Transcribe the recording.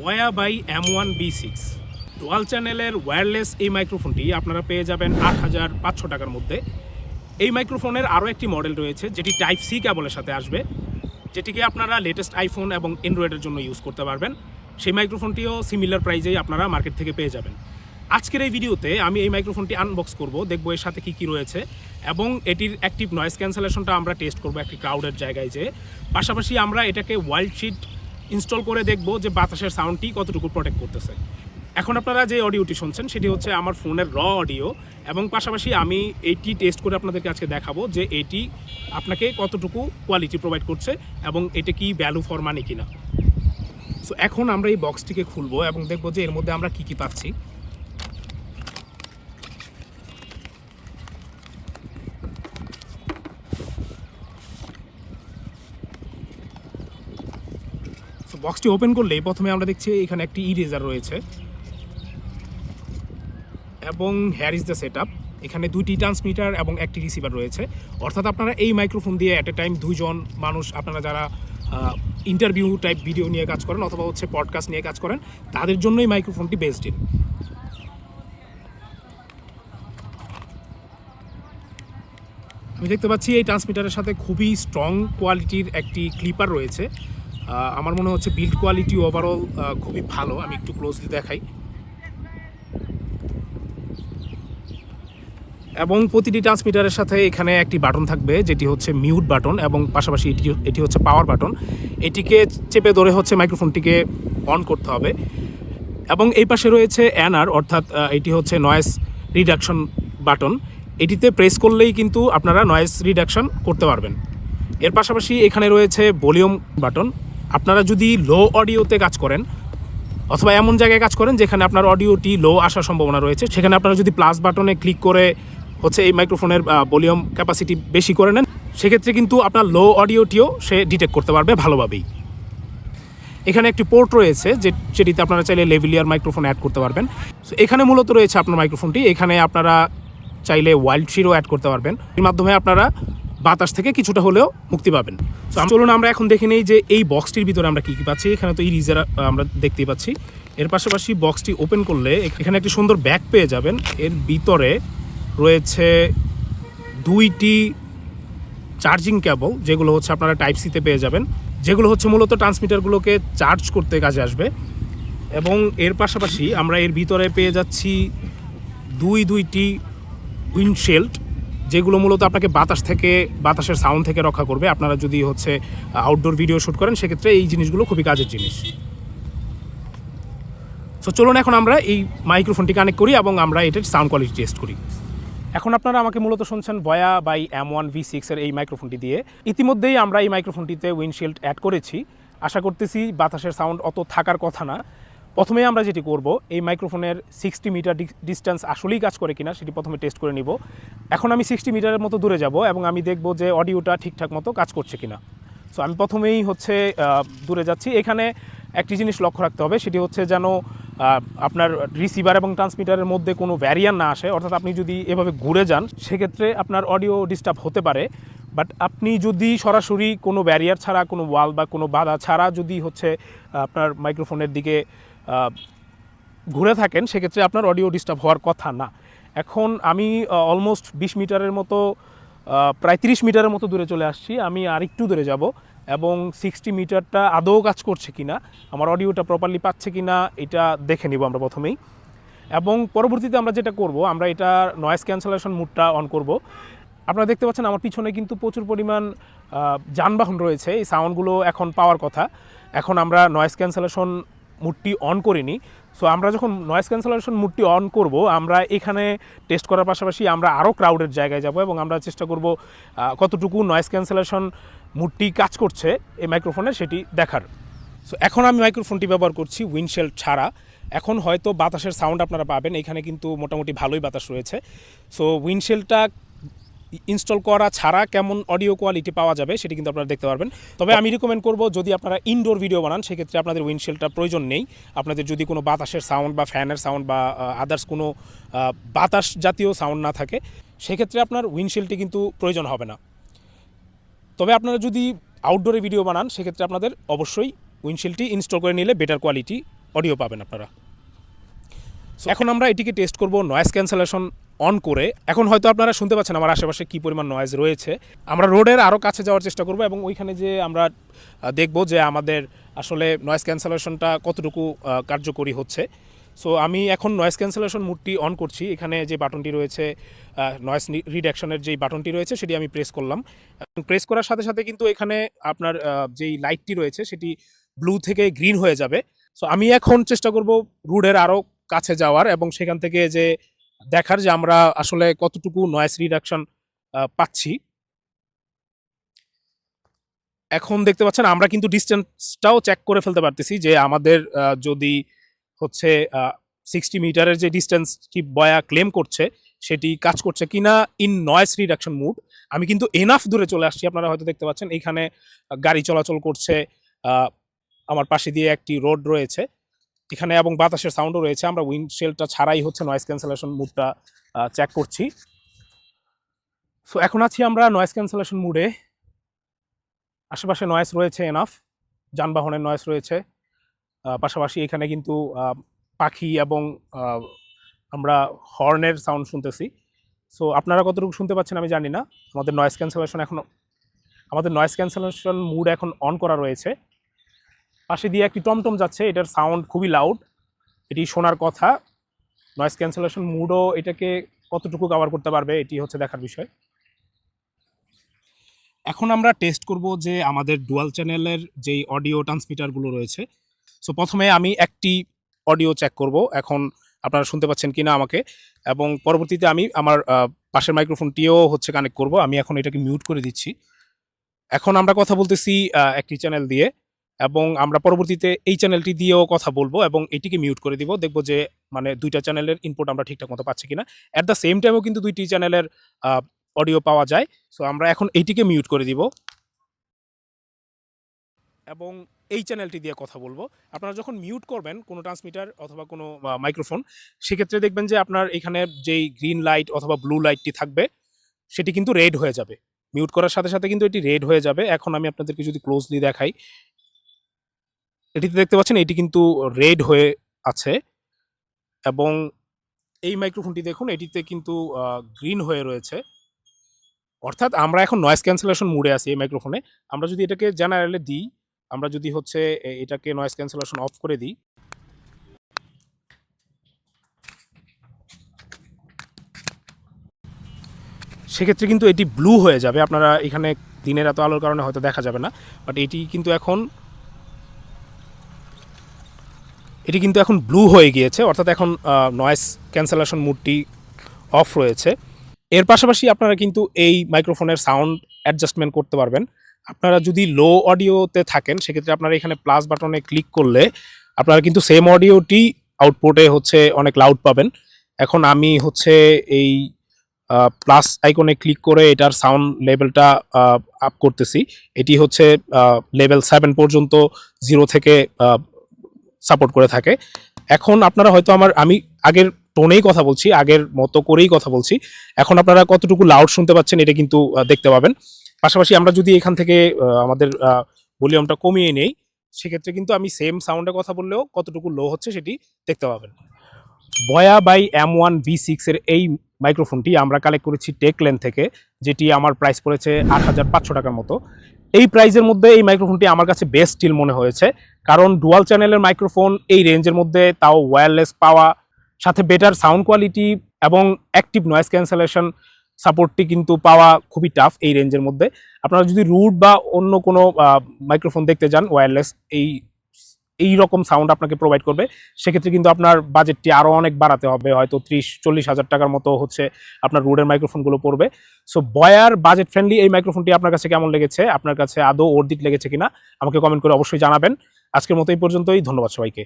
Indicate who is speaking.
Speaker 1: ওয়া by M one B six dual চ্যানেলের wireless এই মাইক্রোফোনটি আপনারা পেয়ে যাবেন আট হাজার পাঁচশো টাকার মধ্যে। এই মাইক্রোফোনের আরও একটি মডেল রয়েছে, যেটি টাইপ সি কেবলের সাথে আসবে, যেটিকে আপনারা লেটেস্ট আইফোন এবং অ্যান্ড্রয়েডের জন্য ইউজ করতে পারবেন। সেই মাইক্রোফোনটিও সিমিলার প্রাইজেই আপনারা মার্কেট থেকে পেয়ে যাবেন। আজকের এই ভিডিওতে আমি এই মাইক্রোফোনটি আনবক্স করব, দেখব এর সাথে কী কী রয়েছে এবং এটির অ্যাক্টিভ নয়েজ ক্যান্সেলেশনটা আমরা টেস্ট করব একটি ক্রাউডের জায়গায় যে পাশাপাশি আমরা এটাকে ওয়াইল্ড শিট ইনস্টল করে দেখব যে বাতাসের সাউন্ডটি কতটুকু প্রোটেক্ট করতেছে। এখন আপনারা যে অডিওটি শুনছেন, সেটি হচ্ছে আমার ফোনের র অডিও এবং পাশাপাশি আমি এইটি টেস্ট করে আপনাদেরকে আজকে দেখাবো যে এটি আপনাকে কতটুকু কোয়ালিটি প্রোভাইড করছে এবং এটা কি ভ্যালু ফর মানি কিনা। সো এখন আমরা এই বক্সটিকে খুলবো এবং দেখব যে এর মধ্যে আমরা কি কি পাচ্ছি। বক্সটি ওপেন করলেই প্রথমে আমরা দেখছি এখানে একটি ইরেজার রয়েছে। এবং হেয়ার ইজ দ্য সেট এখানে দুইটি ট্রান্সমিটার এবং একটি রিসিভার রয়েছে। অর্থাৎ আপনারা এই মাইক্রোফোন দিয়ে অ্যাট এ টাইম দুজন মানুষ, আপনারা যারা ইন্টারভিউ টাইপ ভিডিও নিয়ে কাজ করেন অথবা হচ্ছে পডকাস্ট নিয়ে কাজ করেন, তাদের জন্য এই মাইক্রোফোনটি বেস্ট ইন আমি দেখতে পাচ্ছি এই ট্রান্সমিটারের সাথে খুবই স্ট্রং কোয়ালিটির একটি ক্লিপার রয়েছে। আমার মনে হচ্ছে বিল্ড কোয়ালিটি ওভারঅল খুবই ভালো, আমি একটু ক্লোজলি দেখাই। এবং প্রতিটি ট্রান্সমিটারের সাথে এখানে একটি বাটন থাকবে, যেটি হচ্ছে মিউট বাটন এবং পাশাপাশি এটি এটি হচ্ছে পাওয়ার বাটন এটিকে চেপে ধরে হচ্ছে মাইক্রোফোনটিকে অন করতে হবে। এবং এই পাশে রয়েছে অ্যানার অর্থাৎ এটি হচ্ছে নয়েস রিডাকশন বাটন এটিতে প্রেস করলেই কিন্তু আপনারা নয়েস রিডাকশন করতে পারবেন। এর পাশাপাশি এখানে রয়েছে ভলিউম বাটন আপনারা যদি লো অডিওতে কাজ করেন, অথবা এমন জায়গায় কাজ করেন যেখানে আপনার অডিওটি লো আসার সম্ভাবনা রয়েছে, সেখানে আপনারা যদি প্লাস বাটনে ক্লিক করে হচ্ছে এই মাইক্রোফোনের ভলিউম ক্যাপাসিটি বেশি করে নেন, সেক্ষেত্রে কিন্তু আপনার লো অডিওটিও সে ডিটেক্ট করতে পারবে ভালোভাবেই। এখানে একটি পোর্ট রয়েছে যে যেটিতে আপনারা চাইলে লেভিলিয়ার মাইক্রোফোন অ্যাড করতে পারবেন। এখানে মূলত রয়েছে আপনার মাইক্রোফোনটি এখানে আপনারা চাইলে ওয়াইল্ড শিরও অ্যাড করতে পারবেন। এর মাধ্যমে আপনারা বাতাস থেকে কিছুটা হলেও মুক্তি পাবেন। তো চলুন আমরা এখন দেখে নিই যে এই বক্সটির ভিতরে আমরা কী কী পাচ্ছি। এখানে তো এই রিজার আমরা দেখতেই পাচ্ছি। এর পাশাপাশি বক্সটি ওপেন করলে এখানে একটি সুন্দর ব্যাগ পেয়ে যাবেন। এর ভিতরে রয়েছে দুইটি চার্জিং কেবল, যেগুলো হচ্ছে আপনারা টাইপ সিতে পেয়ে যাবেন। যেগুলো হচ্ছে মূলত ট্রান্সমিটারগুলোকে চার্জ করতে কাজে আসবে। এবং এর পাশাপাশি আমরা এর ভিতরে পেয়ে যাচ্ছি দুই দুইটি উইন্ডশেল্ড। যেগুলো মূলত আপনাকে বাতাস থেকে, বাতাসের সাউন্ড থেকে রক্ষা করবে। আপনারা যদি হচ্ছে আউটডোর ভিডিও শ্যুট করেন, সেক্ষেত্রে এই জিনিসগুলো খুবই কাজের জিনিস। সো চলুন এখন আমরা এই মাইক্রোফোনটি কানেক্ট করি এবং আমরা এটার সাউন্ড কোয়ালিটি টেস্ট করি। এখন আপনারা আমাকে মূলত শুনছেন বয়া বাই এম ওয়ান ভি সিক্সের এই মাইক্রোফোনটি দিয়ে। ইতিমধ্যেই আমরা এই মাইক্রোফোনটিতে উইন্ডশিল্ড অ্যাড করেছি। আশা করতেছি বাতাসের সাউন্ড অত থাকার কথা না। প্রথমে আমরা যেটি করব, এই মাইক্রোফোনের সিক্সটি মিটার ডিস্টেন্স আসলেই কাজ করে কিনা সেটি প্রথমে টেস্ট করে নিব। এখন আমি সিক্সটি মিটারের মতো দূরে যাব এবং আমি দেখব যে অডিওটা ঠিকঠাক মতো কাজ করছে কিনা। সো আমি প্রথমেই হচ্ছে দূরে যাচ্ছি। এখানে একটি জিনিস লক্ষ্য রাখতে হবে, সেটি হচ্ছে যেন আপনার রিসিভার এবং ট্রান্সমিটারের মধ্যে কোনো ভ্যারিয়ান না আসে। অর্থাৎ আপনি যদি এভাবে ঘুরে যান, সেক্ষেত্রে আপনার অডিও ডিস্টার্ব হতে পারে। বাট আপনি যদি সরাসরি কোনো ব্যারিয়ার ছাড়া, কোনো ওয়াল বা কোনো বাধা ছাড়া যদি হচ্ছে, আপনার মাইক্রোফোনের দিকে ঘুরে থাকেন, সেক্ষেত্রে আপনার অডিও ডিস্টার্ব হওয়ার কথা না। এখন আমি অলমোস্ট বিশ মিটারের মতো প্রায় তিরিশ মিটারের মতো দূরে চলে আসছি। আমি আরেকটু দূরে যাব এবং সিক্সটি মিটারটা আদৌ কাজ করছে কিনা, আমার অডিওটা প্রপারলি পাচ্ছে কিনা, এটা দেখে নিব আমরা প্রথমেই। এবং পরবর্তীতে আমরা যেটা করব, আমরা এটা নয়েজ ক্যান্সেলেশন মুডটা অন করব। আপনারা দেখতে পাচ্ছেন, আমার পিছনে কিন্তু প্রচুর পরিমাণ যানবাহন রয়েছে। এই সাউন্ডগুলো এখন পাওয়ার কথা। এখন আমরা নয়েজ ক্যান্সেলেশন মুডটি অন করিনি। সো আমরা যখন নয়েস ক্যান্সেলেশন মুডটি অন করব, আমরা এখানে টেস্ট করার পাশাপাশি আমরা আরও ক্রাউডের জায়গায় যাব এবং আমরা চেষ্টা করব কতটুকু নয়েস ক্যান্সেলেশন মুডটি কাজ করছে এই মাইক্রোফোনে সেটি দেখার। সো এখন আমি মাইক্রোফোনটি ব্যবহার করছি উইন্ডশেল্ড ছাড়া। এখন হয়তো বাতাসের সাউন্ড আপনারা পাবেন, এখানে কিন্তু মোটামুটি ভালোই বাতাস রয়েছে। সো উইন্ডশেল্ডটা ইনস্টল করা ছাড়া কেমন অডিও কোয়ালিটি পাওয়া যাবে সেটি কিন্তু আপনারা দেখতে পারবেন। তবে আমি রিকমেন্ড করব, যদি আপনারা ইনডোর ভিডিও বানান, সেক্ষেত্রে আপনাদের উইন্ডশিল্ডটা প্রয়োজন নেই। আপনাদের যদি কোনো বাতাসের সাউন্ড বা ফ্যানের সাউন্ড বা আদার্স কোনো বাতাস জাতীয় সাউন্ড না থাকে, সেক্ষেত্রে আপনার উইন্ডশিল্ডটি কিন্তু প্রয়োজন হবে না। তবে আপনারা যদি আউটডোরে ভিডিও বানান, সেক্ষেত্রে আপনাদের অবশ্যই উইন্ডশিল্ডটি ইনস্টল করে নিলে বেটার কোয়ালিটি অডিও পাবেন আপনারা। এখন আমরা এটিকে টেস্ট করব নয়েজ ক্যান্সেলেশন অন করে, এখন হয়তো আপনারা শুনতে পাচ্ছেন আমার আশেপাশে কী পরিমাণ নয়েজ রয়েছে। আমরা রোডের আরও কাছে যাওয়ার চেষ্টা করব এবং ওইখানে যে আমরা দেখব যে আমাদের আসলে নয়েজ ক্যান্সেলেশনটা কতটুকু কার্যকরী হচ্ছে। সো আমি এখন নয়েজ ক্যান্সেলেশন মুডটি অন করছি। এখানে যে বাটনটি রয়েছে নয়েজ রিডাকশনের যেই বাটনটি রয়েছে, সেটি আমি প্রেস করলাম। প্রেস করার সাথে সাথে কিন্তু এখানে আপনার যেই লাইটটি রয়েছে, সেটি ব্লু থেকে গ্রিন হয়ে যাবে। সো আমি এখন চেষ্টা করব রুডের আরও কাছে যাওয়ার এবং সেখান থেকে যে দেখার যে আমরা আসলে কতটুকু নয়েজ রিডাকশন পাচ্ছি। এখন দেখতে পাচ্ছেন আমরা কিন্তু ডিস্টেন্সটাও চেক করে ফেলতে পারতেছি যে আমাদের যদি হচ্ছে সিক্সটি মিটারের যে ডিস্টেন্সটি বয়া ক্লেম করছে, সেটি কাজ করছে কিনা ইন নয়েস রিডাকশন মুড আমি কিন্তু এনাফ দূরে চলে আসছি, আপনারা হয়তো দেখতে পাচ্ছেন। এখানে গাড়ি চলাচল করছে আমার পাশে দিয়ে একটি রোড রয়েছে। এখানে এবং বাতাসের সাউন্ডও রয়েছে। আমরা উইন্ডশেলটা ছাড়াই হচ্ছে নয়েজ ক্যান্সেলেশন মুডটা চেক করছি। সো এখন আছি আমরা নয়েজ ক্যান্সেলেশন মুডে আশেপাশে নয়েজ রয়েছে এনাফ যানবাহনের নয়েজ রয়েছে। পাশাপাশি এখানে কিন্তু পাখি এবং আমরা হর্নের সাউন্ড শুনতেছি। সো আপনারা কতটুকু শুনতে পাচ্ছেন আমি জানি না। আমাদের নয়েজ ক্যান্সেলেশন এখন, আমাদের নয়েজ ক্যান্সেলেশন মুড এখন অন করা রয়েছে। পাশে দিয়ে একটি টমটম যাচ্ছে, এটার সাউন্ড খুবই লাউড এটি শোনার কথা। নয়েজ ক্যান্সেলেশন মুডও এটাকে কতটুকু কভার করতে পারবে, এটি হচ্ছে দেখার বিষয়। এখন আমরা টেস্ট করব যে আমাদের ডুয়াল চ্যানেলের যেই অডিও ট্রান্সমিটারগুলো রয়েছে। সো প্রথমে আমি একটি অডিও চেক করব, এখন আপনারা শুনতে পাচ্ছেন কিনা আমাকে। এবং পরবর্তীতে আমি আমার পাশের মাইক্রোফোনটিও হচ্ছে কানেক্ট করব, আমি এখন এটাকে মিউট করে দিচ্ছি। এখন আমরা কথা বলতেছি একটি চ্যানেল দিয়ে। এবং আমরা পরবর্তীতে এই চ্যানেলটি দিয়েও কথা বলব এবং এটিকে মিউট করে দিব। দেখব যে মানে দুইটা চ্যানেলের ইনপুট আমরা ঠিকঠাক মতো পাচ্ছি কিনা। অ্যাট দ্য সেম টাইমেও কিন্তু দুইটি চ্যানেলের অডিও পাওয়া যায়। সো আমরা এখন এইটিকে মিউট করে দিব। এবং এই চ্যানেলটি দিয়ে কথা বলব। আপনারা যখন মিউট করবেন কোনো ট্রান্সমিটার অথবা কোনো মাইক্রোফোন সেক্ষেত্রে দেখবেন যে আপনার এখানে যেই গ্রিন লাইট অথবা ব্লু লাইটটি থাকবে, সেটি কিন্তু রেড হয়ে যাবে। মিউট করার সাথে সাথে কিন্তু এটি রেড হয়ে যাবে। এখন আমি আপনাদেরকে যদি ক্লোজলি দেখাই এটিতে দেখতে পাচ্ছেন এটি কিন্তু রেড হয়ে আছে এবং এই মাইক্রোফোনটি দেখুন, এটিতে কিন্তু গ্রিন হয়ে রয়েছে। অর্থাৎ আমরা এখন নয়েস ক্যান্সেলেশন মুডে আছি এই মাইক্রোফোনে আমরা যদি এটাকে জেনারেলে দিই, আমরা যদি হচ্ছে এটাকে নয়েস ক্যান্সেলেশন অফ করে দিই। সেক্ষেত্রে কিন্তু এটি ব্লু হয়ে যাবে। আপনারা এখানে দিনের এত আলোর কারণে হয়তো দেখা যাবে না বাট এটি কিন্তু এখন এটি কিন্তু এখন ব্লু হয়ে গিয়েছে, অর্থাৎ এখন নয়েস ক্যান্সেলেশন মুডটি অফ রয়েছে। এর পাশাপাশি আপনারা কিন্তু এই মাইক্রোফোনের সাউন্ড অ্যাডজাস্টমেন্ট করতে পারবেন। আপনারা যদি লো অডিওতে থাকেন, সেক্ষেত্রে আপনারা এখানে প্লাস বাটনে ক্লিক করলে আপনারা কিন্তু সেম অডিওটি আউটপুটে হচ্ছে অনেক লাউড পাবেন। এখন আমি হচ্ছে এই প্লাস আইকনে ক্লিক করে এটার সাউন্ড লেভেলটা আপ করতেছি। এটি হচ্ছে লেভেল সেভেন পর্যন্ত জিরো থেকে সাপোর্ট করে থাকে। এখন আপনারা হয়তো আমার, আমি আগের টোনেই কথা বলছি, আগের মতো করেই কথা বলছি। এখন আপনারা কতটুকু লাউড শুনতে পাচ্ছেন এটা কিন্তু দেখতে পাবেন। পাশাপাশি আমরা যদি এখান থেকে আমাদের ভলিউমটা কমিয়ে নেই, সেক্ষেত্রে কিন্তু আমি সেম সাউন্ডে কথা বললেও কতটুকু লো হচ্ছে সেটি দেখতে পাবেন। বয়া বাই এম ওয়ান ভি সিক্সের এই মাইক্রোফোনটি আমরা কালেক্ট করেছি টেকলেন থেকে, যেটি আমার প্রাইস পড়েছে আট হাজার পাঁচশো টাকার মতো। এই প্রাইজের মধ্যে এই মাইক্রোফোনটি আমার কাছে বেস্ট স্টিল মনে হয়েছে। কারণ ডুয়াল চ্যানেলের মাইক্রোফোন এই রেঞ্জের মধ্যে, তাও ওয়্যারলেস পাওয়া সাথে বেটার সাউন্ড কোয়ালিটি এবং অ্যাক্টিভ নয়েস ক্যান্সেলেশন সাপোর্টটি কিন্তু পাওয়া খুবই টাফ এই রেঞ্জের মধ্যে। আপনারা যদি রুট বা অন্য কোনো মাইক্রোফোন দেখতে যান ওয়্যারলেস এই এই রকম সাউন্ড আপনাকে প্রোভাইড করবে। সেক্ষেত্রে কিন্তু আপনার বাজেটটি আরও অনেক বাড়াতে হবে। হয়তো ত্রিশ, চল্লিশ হাজার টাকার মতো হচ্ছে আপনার রোডের মাইক্রোফোনগুলো পড়বে। সো বয়ার বাজেট ফ্রেন্ডলি এই মাইক্রোফোনটি আপনার কাছে কেমন লেগেছে? আপনার কাছে আদৌ ওর দিক লেগেছে কিনা? আমাকে কমেন্ট করে অবশ্যই জানাবেন। আজকের মতো এই পর্যন্তই। ধন্যবাদ সবাইকে।